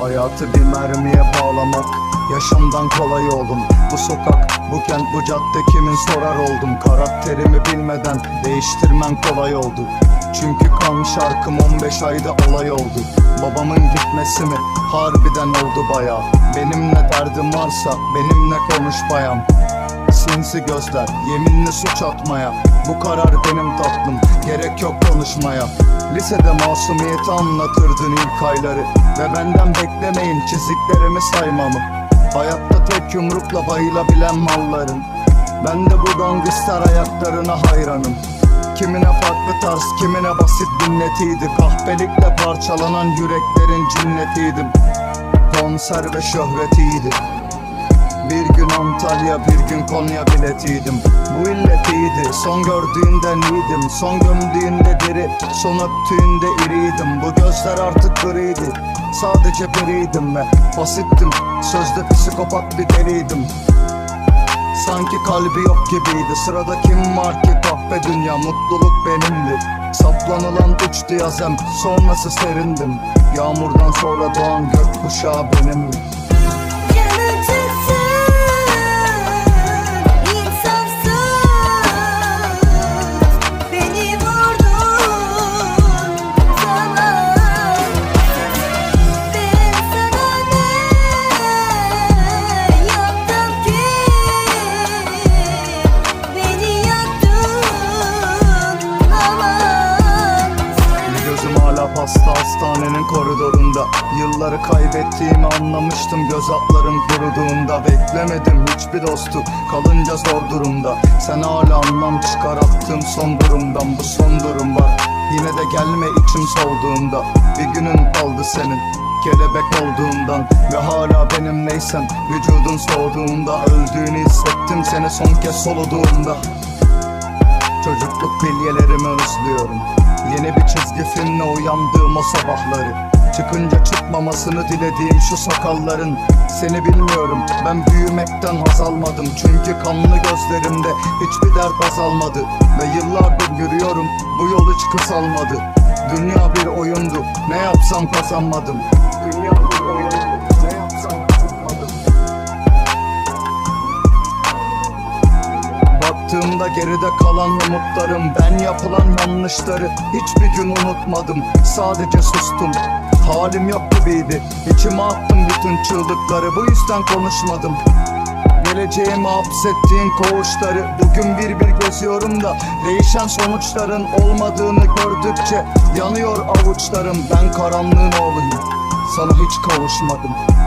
Hayatı bir mermiye bağlamak. Yaşamdan kolay oldum Bu sokak, bu kent, bu cadde kimin sorar oldum. Karakterimi bilmeden değiştirmen kolay oldu. Çünkü kan şarkım 15 ayda olay oldu. Babamın gitmesi mi? Harbiden oldu baya Benimle derdim varsa benimle konuş bayan Sinsi gözler, yeminli suç atmaya. Bu karar benim tatlım, gerek yok konuşmaya. Lisede masumiyeti anlatırdın ilk ayları. Ve benden beklemeyin çiziklerimi saymamı. Hayatta tek yumrukla bayılabilen malların. Ben de bu gangster ayaklarına hayranım. Kimine farklı tarz, kimine basit minnetiydi Kahpelikle parçalanan yüreklerin cinnetiydim. Konser ve şöhretiydi bir gün Antalya bir gün Konya biletiydim. Bu illet iyiydi son gördüğünden iyiydim Son gömdüğünde deri son öptüğünde iriydim. Bu gözler artık griydi sadece biriydim ve Basittim. Sözde psikopat bir deliydim. Sanki kalbi yok gibiydi. Sırada kim var ki? Kahpe dünya Mutluluk benimdi. Saplanılan uçtu yazem Sonrası serindim. Yağmurdan sonra doğan gökkuşağı benimdi hala pasta hastanenin koridorunda. Yılları kaybettiğimi anlamıştım göz altlarım kuruduğunda. Beklemedim hiçbir dostu kalınca zor durumda. Sen hala anlam çıkarattığım son durumdan Bu son durum var. Yine de gelme içim solduğunda Bir günün kaldı senin Kelebek olduğundan. Ve hala benimleysen Vücudun soğuduğunda. Öldüğünü hissettim seni son kez soluduğumda Çocukluk bilyelerimi özlüyorum Yeni bir çizgi filmle uyandığım o sabahları. Çıkınca çıkmamasını dilediğim şu sakalların. Seni bilmiyorum ben büyümekten haz almadım. Çünkü kanlı gözlerimde hiçbir dert azalmadı Ve yıllardır yürüyorum bu yol hiç kısalmadı. Dünya bir oyundu ne yapsam kazanmadım. Dünya bir oyundu Baktığımda geride kalan umutlarım Ben yapılan yanlışları hiçbir gün unutmadım. Sadece sustum Halim yok gibiydi İçime attım bütün çığlıkları Bu yüzden konuşmadım. Geleceğimi hapsettiğin koğuşları Bugün bir bir geziyorum da Değişen sonuçların olmadığını gördükçe Yanıyor avuçlarım. Ben karanlığın oğluyum Sana hiç kavuşmadım